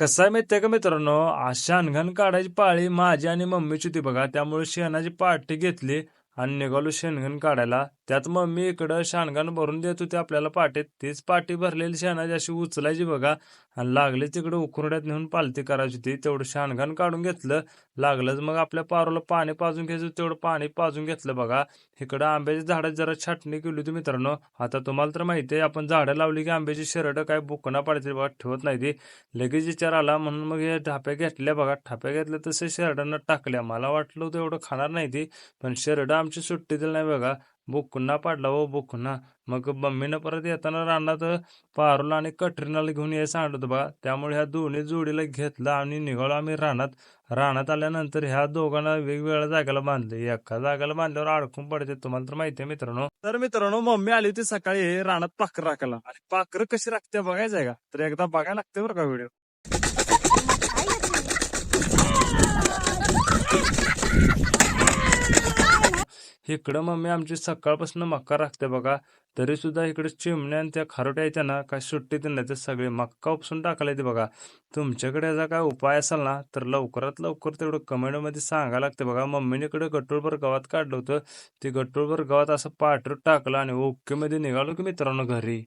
कसं आहे माहितीये का मित्रांनो? आज शेणघाण काढायची पाळी माझी आणि मम्मीची होती बघा. त्यामुळे शेणाची पार्टी घेतली. आणि निघालो शेणघाण काढायला. त्यात मम्मी इकडं शेणघाण भरून देत होती आपल्याला पाटीत तीच पाटी भरलेली शेणाची अशी उचलायची बघा. आणि लागली तिकडे उखरड्यात नेऊन पालती करायची होती. तेवढं शेणघाण काढून घेतलं. लागलंच मग आपल्या पारूला पाणी पाजून घ्यायचं तेवढं पाणी पाजून घेतलं बघा. इकडं आंब्याच्या झाडात जरा छाटणी केली होती मित्रांनो. आता तुम्हाला तर माहिती आहे आपण झाडं लावली की आंब्याची शरडं काय बुकना पाडते बघा. ठेवत नाही ती. लगेच विचार आला म्हणून मग हे ढाप्या घेतल्या बघा. ठाप्या घेतल्या तसे शेरडांना टाकल्या. मला वाटलं होतं एवढं खाणार नाही ती. पण शेरडं आमची सुट्टी दिली नाही बघा. बुकना पाडला हो बुकना. मग मम्मीनं परत येताना रानात पारूला आणि कटरीनाला घेऊन यायला सांगितलं होतं बघा. त्यामुळे ह्या दोन्ही जोडीला घेतलं आणि निघालो आम्ही रानात. रानात आल्यानंतर ह्या दोघांना वेगवेगळ्या जागेला बांधले. एका जागेला बांधल्यावर अडकून पडते तुम्हाला तर माहिती आहे मित्रांनो. तर मित्रांनो मम्मी आली होती सकाळी रानात पाखर राखायला. आणि पाखर कशी राखते बघायचं आहे का? तर एकदा बघायला लागते बरं का व्हिडिओ. इकडं मम्मी आमची सकाळपासून मक्का राखते बघा. तरी सुद्धा इकडे चिमण्या आणि त्या खारोट्या येत्या ना काय सुट्टी नाही ते सगळे. मक्का उपसून टाकायला येते बघा. तुमच्याकडे याचा काय उपाय असेल ना तर लवकरात लवकर तेवढं कमेंटमध्ये सांगायला लागते बघा. मम्मीने इकडे गट्टूळभर गवात काढलं होतं. ते गट्टूळभर गवात असं पाठर टाकलं आणि ओके मध्ये निघालो की मित्रांनो घरी.